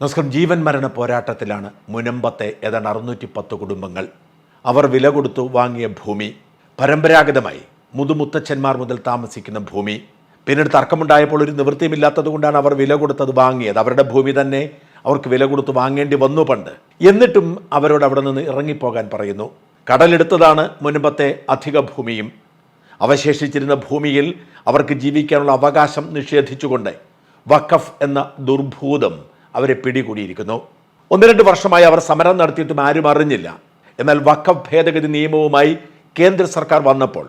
നമസ്കാരം ജീവൻ മരണ പോരാട്ടത്തിലാണ് മുനമ്പത്തെ ഏതാണ്ട് അറുന്നൂറ്റി പത്ത് കുടുംബങ്ങൾ. അവർ വില കൊടുത്തു വാങ്ങിയ ഭൂമി. പരമ്പരാഗതമായി മുതുമുത്തച്ഛന്മാർ മുതൽ താമസിക്കുന്ന ഭൂമി. പിന്നീട് തർക്കമുണ്ടായപ്പോൾ ഒരു നിവൃത്തിയുമില്ലാത്തത് കൊണ്ടാണ് അവർ വില കൊടുത്തത് വാങ്ങിയത്. അവരുടെ ഭൂമി തന്നെ അവർക്ക് വില കൊടുത്ത് വാങ്ങേണ്ടി വന്നു പണ്ട്. എന്നിട്ടും അവരോട് അവിടെ നിന്ന് ഇറങ്ങിപ്പോകാൻ പറയുന്നു. കടലെടുത്തതാണ് മുനമ്പത്തെ അധിക ഭൂമിയും. അവശേഷിച്ചിരുന്ന ഭൂമിയിൽ അവർക്ക് ജീവിക്കാനുള്ള അവകാശം നിഷേധിച്ചുകൊണ്ട് വഖഫ് എന്ന ദുർഭൂതം അവരെ പിടികൂടിയിരിക്കുന്നു. ഒന്ന് രണ്ട് വർഷമായി അവർ സമരം നടത്തിയിട്ടും ആരും അറിഞ്ഞില്ല. എന്നാൽ വഖഫ് ഭേദഗതി നിയമവുമായി കേന്ദ്ര സർക്കാർ വന്നപ്പോൾ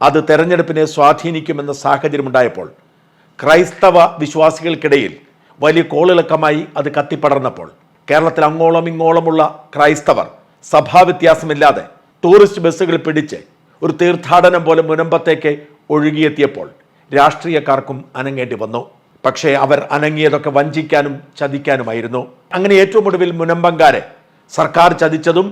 അത് തെരഞ്ഞെടുപ്പിനെ സ്വാധീനിക്കുമെന്ന സാഹചര്യമുണ്ടായപ്പോൾ ക്രൈസ്തവ വിശ്വാസികൾക്കിടയിൽ വലിയ കോളിളക്കമായി അത് കത്തിപ്പടർന്നപ്പോൾ കേരളത്തിൽ അങ്ങോളം ഇങ്ങോളമുള്ള ക്രൈസ്തവർ സഭാവ്യത്യാസമില്ലാതെ ടൂറിസ്റ്റ് ബസ്സുകൾ പിടിച്ച് ഒരു തീർത്ഥാടനം പോലെ മുനമ്പത്തേക്ക് ഒഴുകിയെത്തിയപ്പോൾ രാഷ്ട്രീയക്കാർക്കും അനങ്ങേണ്ടി വന്നു. പക്ഷേ അവർ അനങ്ങിയതൊക്കെ വഞ്ചിക്കാനും ചതിക്കാനുമായിരുന്നു. അങ്ങനെ ഏറ്റവും ഒടുവിൽ മുനമ്പങ്കാരെ സർക്കാർ ചതിച്ചതും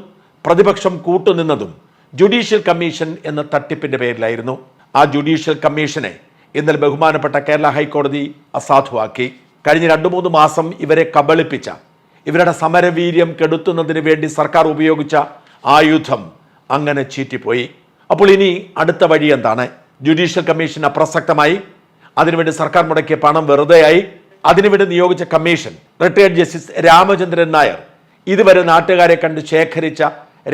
പ്രതിപക്ഷം കൂട്ടുനിന്നതും ജുഡീഷ്യൽ കമ്മീഷൻ എന്ന തട്ടിപ്പിന്റെ പേരിലായിരുന്നു. ആ ജുഡീഷ്യൽ കമ്മീഷനെ ഇന്നലെ ബഹുമാനപ്പെട്ട കേരള ഹൈക്കോടതി അസാധുവാക്കി. കഴിഞ്ഞ രണ്ടു മൂന്ന് മാസം ഇവരെ കബളിപ്പിച്ച ഇവരുടെ സമരവീര്യം കെടുത്തുന്നതിന് വേണ്ടി സർക്കാർ ഉപയോഗിച്ച ആയുധം അങ്ങനെ ചീറ്റിപ്പോയി. അപ്പോൾ ഇനി അടുത്ത വഴി എന്താണ്? ജുഡീഷ്യൽ കമ്മീഷൻ അപ്രസക്തമായി അതിനുവേണ്ടി സർക്കാർ മുടക്കിയ പണം വെറുതെയായി. അതിനുവേണ്ടി നിയോഗിച്ച commission retired justice Ramachandran Nair ഇതുവരെ നാട്ടുകാരെ കണ്ട് ശേഖരിച്ച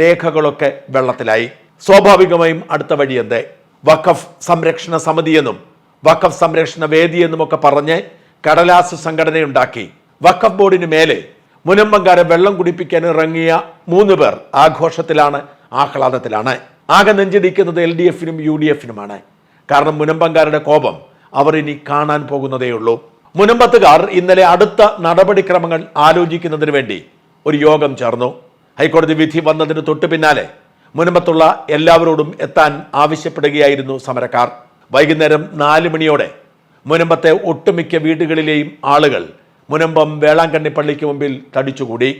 രേഖകളൊക്കെ വെള്ളത്തിലായി. സ്വാഭാവികമായും അടുത്ത വഴി എന്തേ? വഖഫ് സംരക്ഷണ സമിതിയെന്നും വഖഫ് സംരക്ഷണ വേദിയെന്നും ഒക്കെ പറഞ്ഞ് കടലാസ് സംഘടനയുണ്ടാക്കി. വഖഫ് ബോർഡിന് മേലെ മുനമ്പങ്കാരെ വെള്ളം കുടിപ്പിക്കാൻ ഇറങ്ങിയ മൂന്ന് പേർ ആഘോഷത്തിലാണ് ആഹ്ലാദത്തിലാണ്. ആകെ നെഞ്ചിടിക്കുന്നത് എൽ ഡി എഫിനും യു ഡി എഫിനുമാണ്. കാരണം മുനമ്പങ്കാരുടെ കോപം അവർ ഇനി കാണാൻ പോകുന്നതേയുള്ളൂ. മുനമ്പത്തുകാർ ഇന്നലെ അടുത്ത നടപടിക്രമങ്ങൾ ആലോചിക്കുന്നതിന് വേണ്ടി ഒരു യോഗം ചേർന്നു. ഹൈക്കോടതി വിധി വന്നതിന് തൊട്ടു പിന്നാലെ മുനമ്പത്തുള്ള എല്ലാവരോടും എത്താൻ ആവശ്യപ്പെടുകയായിരുന്നു സമരക്കാർ. വൈകുന്നേരം നാല് മണിയോടെ മുനമ്പത്തെ ഒട്ടുമിക്ക വീടുകളിലെയും ആളുകൾ മുനമ്പം വേളാങ്കണ്ണി പള്ളിക്ക് മുമ്പിൽ തടിച്ചുകൂടി.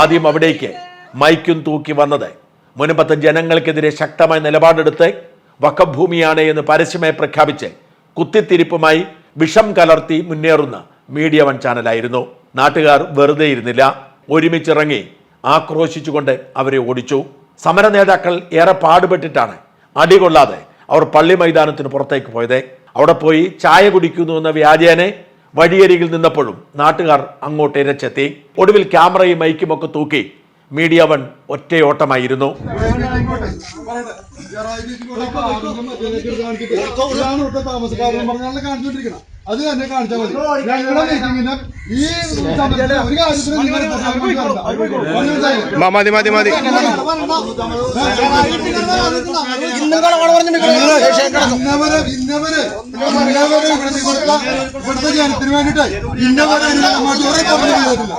ആദ്യം അവിടേക്ക് മൈക്കും തൂക്കി വന്നത്. മുനമ്പത്ത് ജനങ്ങൾക്കെതിരെ ശക്തമായ നിലപാടെടുത്ത് വക്കഭൂമിയാണ് എന്ന് പരസ്യമായി പ്രഖ്യാപിച്ച് കുത്തിത്തിരിപ്പുമായി വിഷം കലർത്തി മുന്നേറുന്ന മീഡിയ വൺ ചാനലായിരുന്നു. നാട്ടുകാർ വെറുതെ ഇരുന്നില്ല. ഒരുമിച്ചിറങ്ങി ആക്രോശിച്ചുകൊണ്ട് അവരെ ഓടിച്ചു. സമര നേതാക്കൾ ഏറെ പാടുപെട്ടിട്ടാണ് അടികൊള്ളാതെ അവർ പള്ളി മൈതാനത്തിന് പുറത്തേക്ക് പോയത്. അവിടെ പോയി ചായ കുടിക്കുന്നു എന്ന വ്യാജേനെ വഴിയരികിൽ നിന്നപ്പോഴും നാട്ടുകാർ അങ്ങോട്ട് ഇരച്ചെത്തി ഒടുവിൽ ക്യാമറയും മൈക്കുമൊക്കെ തൂക്കി മീഡിയ വൺ ഒറ്റയോട്ടമായിരുന്നു അത് തന്നെ കാണിച്ചാൽ മതി ഞങ്ങളുടെ മീറ്റിംഗിന് ഈ ഒരു കാര്യത്തിനും മതി മതി മതി ഇന്നവരെ ഇന്നവരെ ഇന്നവരെ ഇവിടെ ഇവിടുത്തെ ജനത്തിന് വേണ്ടിട്ട് ഇന്നവരെ അങ്ങോട്ട് ഒരു comment ചെയ്തിട്ടില്ല.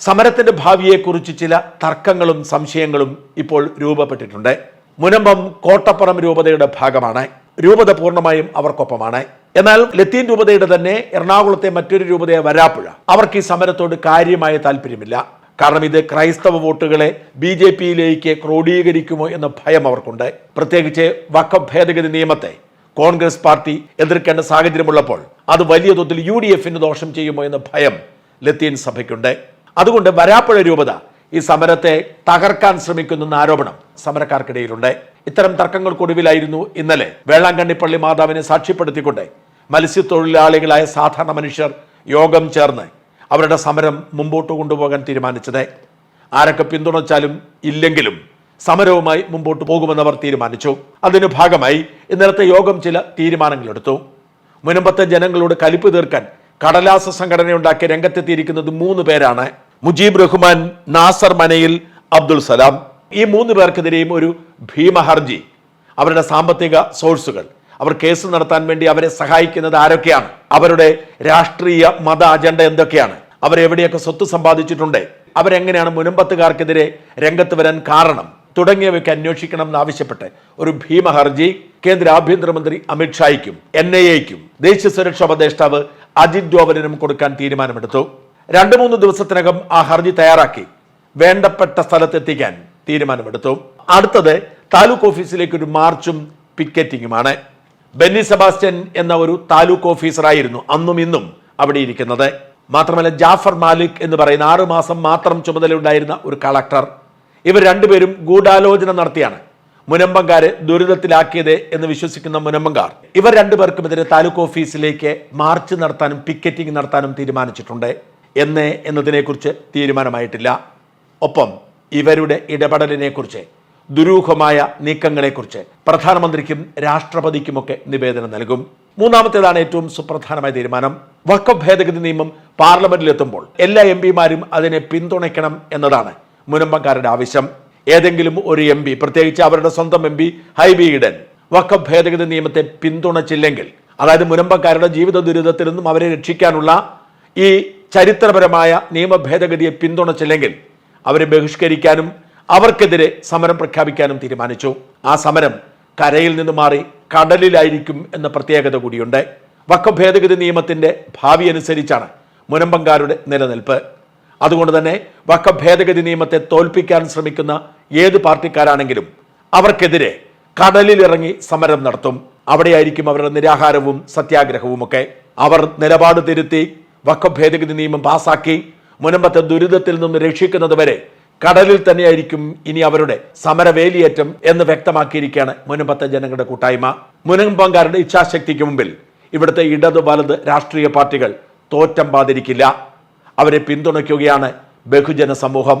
സമരത്തിന്റെ ഭാവിയെക്കുറിച്ച് ചില തർക്കങ്ങളും സംശയങ്ങളും ഇപ്പോൾ രൂപപ്പെട്ടിട്ടുണ്ട്. മുനമ്പം കോട്ടപ്പുറം രൂപതയുടെ ഭാഗമാണ്. രൂപത പൂർണമായും അവർക്കൊപ്പമാണ്. എന്നാൽ ലത്തീൻ രൂപതയുടെ തന്നെ എറണാകുളത്തെ മറ്റൊരു രൂപതയെ വരാപ്പുഴ. അവർക്ക് ഈ സമരത്തോട് കാര്യമായ താല്പര്യമില്ല. കാരണം ഇത് ക്രൈസ്തവ വോട്ടുകളെ ബി ജെ പിയിലേക്ക് ക്രോഡീകരിക്കുമോ എന്ന ഭയം അവർക്കുണ്ട്. പ്രത്യേകിച്ച് വക്ക ഭേദഗതി നിയമത്തെ കോൺഗ്രസ് പാർട്ടി എതിർക്കേണ്ട സാഹചര്യമുള്ളപ്പോൾ അത് വലിയ തോതിൽ യു ഡി എഫിന് ദോഷം ചെയ്യുമോ എന്ന ഭയം ലത്തീൻ സഭയ്ക്കുണ്ട്. അതുകൊണ്ട് വരാപ്പുഴ രൂപത ഈ സമരത്തെ തകർക്കാൻ ശ്രമിക്കുന്നെന്ന ആരോപണം സമരക്കാർക്കിടയിലുണ്ട്. ഇത്തരം തർക്കങ്ങൾക്കൊടുവിലായിരുന്നു ഇന്നലെ വേളാങ്കണ്ണി പള്ളി മാതാവിനെ സാക്ഷ്യപ്പെടുത്തിക്കൊണ്ട് മത്സ്യത്തൊഴിലാളികളായ സാധാരണ മനുഷ്യർ യോഗം ചേർന്ന് അവരുടെ സമരം മുമ്പോട്ട് കൊണ്ടുപോകാൻ തീരുമാനിച്ചത്. ആരൊക്കെ പിന്തുണച്ചാലും ഇല്ലെങ്കിലും സമരവുമായി മുമ്പോട്ട് അവർ തീരുമാനിച്ചു. അതിനു ഭാഗമായി ഇന്നലത്തെ യോഗം ചില തീരുമാനങ്ങളെടുത്തു. മുനമ്പത്തെ ജനങ്ങളോട് കലിപ്പ് തീർക്കാൻ കടലാസ സംഘടനയുണ്ടാക്കി രംഗത്തെത്തിയിരിക്കുന്നത് മൂന്ന് പേരാണ്. മുജീബ് റഹ്മാൻ നാസർ മനയിൽ അബ്ദുൾ സലാം. ഈ മൂന്ന് പേർക്കെതിരെയും ഒരു ഭീമഹർജി. അവരുടെ സാമ്പത്തിക സോഴ്സുകൾ. അവർ കേസ് നടത്താൻ വേണ്ടി അവരെ സഹായിക്കുന്നത് ആരൊക്കെയാണ്? അവരുടെ രാഷ്ട്രീയ മത അജണ്ട എന്തൊക്കെയാണ്? അവരെവിടെയൊക്കെ സ്വത്ത് സമ്പാദിച്ചിട്ടുണ്ട്? അവരെങ്ങനെയാണ് മുനമ്പത്തുകാർക്കെതിരെ രംഗത്ത് വരാൻ കാരണം തുടങ്ങിയവയ്ക്ക് അന്വേഷിക്കണം എന്നാവശ്യപ്പെട്ട് ഒരു ഭീമ ഹർജി കേന്ദ്ര ആഭ്യന്തരമന്ത്രി അമിത്ഷായ്ക്കും എൻ ഐ എക്കും ദേശീയ സുരക്ഷാ ഉപദേഷ്ടാവ് അജിത് ഡോവലിനും കൊടുക്കാൻ തീരുമാനമെടുത്തു. രണ്ടു മൂന്ന് ദിവസത്തിനകം ആ ഹർജി തയ്യാറാക്കി വേണ്ടപ്പെട്ട സ്ഥലത്തെത്തിക്കാൻ തീരുമാനമെടുത്തു. അടുത്തത് താലൂക്ക് ഓഫീസിലേക്ക് ഒരു മാർച്ചും പിക്കറ്റിങ്ങുമാണ്. ബെന്നി സെബാസ്റ്റ്യൻ എന്ന ഒരു താലൂക്ക് ഓഫീസറായിരുന്നു അന്നും ഇന്നും അവിടെ ഇരിക്കുന്നത്. മാത്രമല്ല ജാഫർ മാലിക് എന്ന് പറയുന്ന ആറു മാസം മാത്രം ചുമതലയുണ്ടായിരുന്ന ഒരു കളക്ടർ. ഇവർ രണ്ടുപേരും ഗൂഢാലോചന നടത്തിയാണ്. മുനമ്പങ്കാരെ ദുരിതത്തിലാക്കിയത് എന്ന് വിശ്വസിക്കുന്ന മുനമ്പങ്കാർ. ഇവർ രണ്ടുപേർക്കുമെതിരെ താലൂക്ക് ഓഫീസിലേക്ക് മാർച്ച് നടത്താനും പിക്കറ്റിംഗ് നടത്താനും തീരുമാനിച്ചിട്ടുണ്ട്. എന്ന് എന്നതിനെക്കുറിച്ച് തീരുമാനമായിട്ടില്ല. ഒപ്പം ഇവരുടെ ഇടപെടലിനെക്കുറിച്ച് ദുരൂഹമായ നീക്കങ്ങളെക്കുറിച്ച് പ്രധാനമന്ത്രിക്കും രാഷ്ട്രപതിക്കുമൊക്കെ നിവേദനം നൽകും. മൂന്നാമത്തേതാണ് ഏറ്റവും സുപ്രധാനമായ തീരുമാനം. വക്കഫ് ഭേദഗതി നിയമം പാർലമെന്റിലെത്തുമ്പോൾ എല്ലാ എം പിമാരും അതിനെ പിന്തുണയ്ക്കണം എന്നതാണ് മുനമ്പക്കാരുടെ ആവശ്യം. ഏതെങ്കിലും ഒരു എം പി പ്രത്യേകിച്ച് അവരുടെ സ്വന്തം എം പി ഹൈബി ഈഡൻ വക്കഫ് ഭേദഗതി നിയമത്തെ പിന്തുണച്ചില്ലെങ്കിൽ അതായത് മുനമ്പക്കാരുടെ ജീവിത ദുരിതത്തിൽ നിന്നും അവരെ രക്ഷിക്കാനുള്ള ഈ ചരിത്രപരമായ നിയമ ഭേദഗതിയെ പിന്തുണച്ചില്ലെങ്കിൽ അവരെ ബഹിഷ്കരിക്കാനും അവർക്കെതിരെ സമരം പ്രഖ്യാപിക്കാനും തീരുമാനിച്ചു. ആ സമരം കരയിൽ നിന്ന് മാറി കടലിലായിരിക്കും എന്ന പ്രത്യേകത കൂടിയുണ്ട്. വക്ക ഭേദഗതി നിയമത്തിന്റെ ഭാവി അനുസരിച്ചാണ് മുനമ്പങ്കാരുടെ നിലനിൽപ്പ്. അതുകൊണ്ട് തന്നെ വക്ക ഭേദഗതി നിയമത്തെ തോൽപ്പിക്കാൻ ശ്രമിക്കുന്ന ഏത് പാർട്ടിക്കാരാണെങ്കിലും അവർക്കെതിരെ കടലിലിറങ്ങി സമരം നടത്തും. അവിടെയായിരിക്കും അവരുടെ നിരാഹാരവും സത്യാഗ്രഹവും ഒക്കെ അവർ നിലപാട് തിരുത്തി വക്ക ഭേദഗതി നിയമം പാസാക്കി മുനമ്പത്തെ ദുരിതത്തിൽ നിന്ന് രക്ഷിക്കുന്നത് വരെ കടലിൽ തന്നെയായിരിക്കും ഇനി അവരുടെ സമരവേലിയേറ്റം എന്ന് വ്യക്തമാക്കിയിരിക്കുകയാണ് മുനമ്പത്തെ ജനങ്ങളുടെ കൂട്ടായ്മ. മുനമ്പങ്കാരുടെ ഇച്ഛാശക്തിക്ക് മുമ്പിൽ ഇവിടുത്തെ ഇടത് വലത് രാഷ്ട്രീയ പാർട്ടികൾ തോറ്റം പാതിരിക്കില്ല അവരെ പിന്തുണയ്ക്കുകയാണ് ബഹുജന സമൂഹം.